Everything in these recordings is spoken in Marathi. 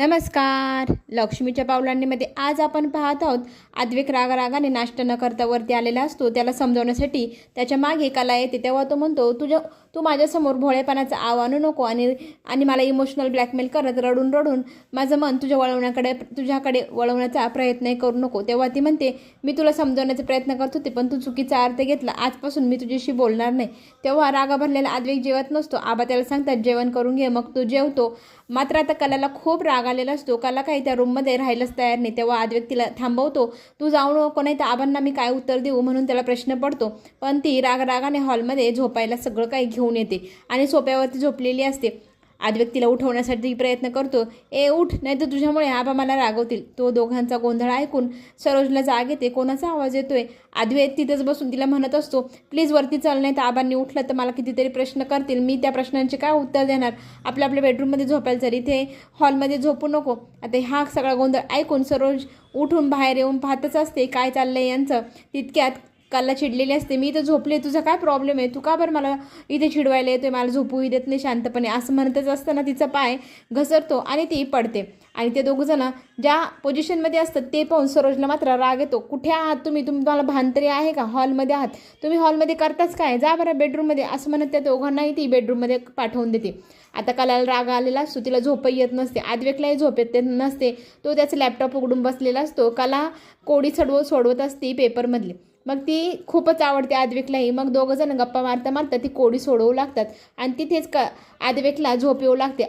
नमस्कार. लक्ष्मीच्या पावलांनीमध्ये आज आपण पाहत आहोत आद्विक राग रागाने न करता वरती आलेला असतो त्याला समजवण्यासाठी त्याच्यामागे कला येते तेव्हा तो म्हणतो तुझ्या तू माझ्यासमोर भोळेपणाचं आव आणू नको आणि आणि मला इमोशनल ब्लॅकमेल करत रडून रडून माझं मन तुझ्या वळवण्याकडे तुझ्याकडे वळवण्याचा प्रयत्न करू नको. तेव्हा ती म्हणते मी तुला समजवण्याचा प्रयत्न करत होते पण तू चुकीचा अर्थ घेतला. आजपासून मी तुझ्याशी बोलणार नाही. तेव्हा रागा भरलेला आद्विक जेवत नसतो. आबा त्याला सांगतात जेवण करून घे मग तू जेवतो. मात्र आता कलाला खूप रागा आलेला असतो कला काही त्या रूममध्ये राहायलाच तयार नाही. तेव्हा आज व्यक्तीला थांबवतो. तू जाऊ नको नाही तर आबांना मी काय उत्तर देऊ? म्हणून त्याला प्रश्न पडतो. पण ती राग रागाने हॉलमध्ये झोपायला सगळं काही घेऊन येते आणि सोप्यावरती झोपलेली असते. आज व्यक्तीला उठवण्यासाठी प्रयत्न करतो ए उठ नाही तर तुझ्यामुळे आबा मला रागवतील. तो दोघांचा गोंधळ ऐकून सरोजला जाग येते कोणाचा आवाज येतोय? आद्वैत तिथंच बसून तिला म्हणत असतो प्लीज वरती चल नाही तर आबांनी उठलं तर मला कितीतरी प्रश्न करतील. मी त्या प्रश्नांचे काय उत्तर देणार? आपल्या आपल्या बेडरूममध्ये झोपायला जर इथे हॉलमध्ये झोपू नको. आता हा सगळा गोंधळ ऐकून सरोज उठून बाहेर येऊन पाहतच असते काय चाललंय यांचं? तितक्यात कालला चिडलेली असते. मी इथं झोपले तुझा काय प्रॉब्लेम आहे? तू का बरं मला इथे चिडवायला येतोय? मला झोपूही देत नाही शांतपणे. असं म्हणतच असताना तिचा पाय घसरतो आणि ती पडते. आणि ते दोघं जण ज्या पोझिशनमध्ये असतात ते पाहून सरोजला मात्र राग येतो. कुठे आहात तुम्ही? तुम्हाला भान तरी आहे का? हॉलमध्ये आहात. तुम्ही हॉलमध्ये करताच काय? जा बरं बेडरूममध्ये असं म्हणत त्या दोघांनाही ती बेडरूममध्ये पाठवून देते. आता कलाला राग आलेला असतो. तिला झोपही येत नसते. आदवेकलाही झोप येत नसते. तो त्याचा लॅपटॉप उघडून बसलेला असतो. कला कोडी चढवत सोडवत असते पेपरमधली मग ती खूपच आवडते आदवेकलाही. मग दोघं जण गप्पा मारता मारता ती कोडी सोडवू लागतात. आणि तिथेच क आदवेकला झोप येऊ लागते.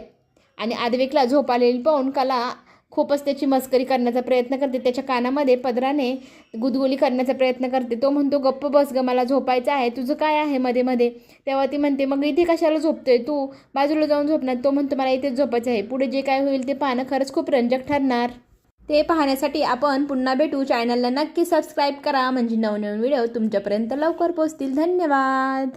आणि आदवेकला झोप आलेली पाहून कला खूपच त्याची मस्करी करण्याचा प्रयत्न करते. त्याच्या कानामध्ये पदराने गुदगुली करण्याचा प्रयत्न करते. तो म्हणतो गप्प बस ग मला झोपायचं आहे. तुझं काय आहे मध्ये मध्ये? तेव्हा ती म्हणते मग इथे कशाला झोपतोय तू? बाजूला जाऊन झोपणार तो म्हणतो मला इथेच झोपायचं आहे. पुढे जे काय होईल ते पाहणं खरंच खूप रंजक ठरणार. ते पाहण्यासाठी आपण पुन्हा भेटू. चॅनलला नक्की सबस्क्राईब करा. म्हणजे नवनवीन व्हिडिओ तुमच्यापर्यंत लवकर पोहोचतील. धन्यवाद.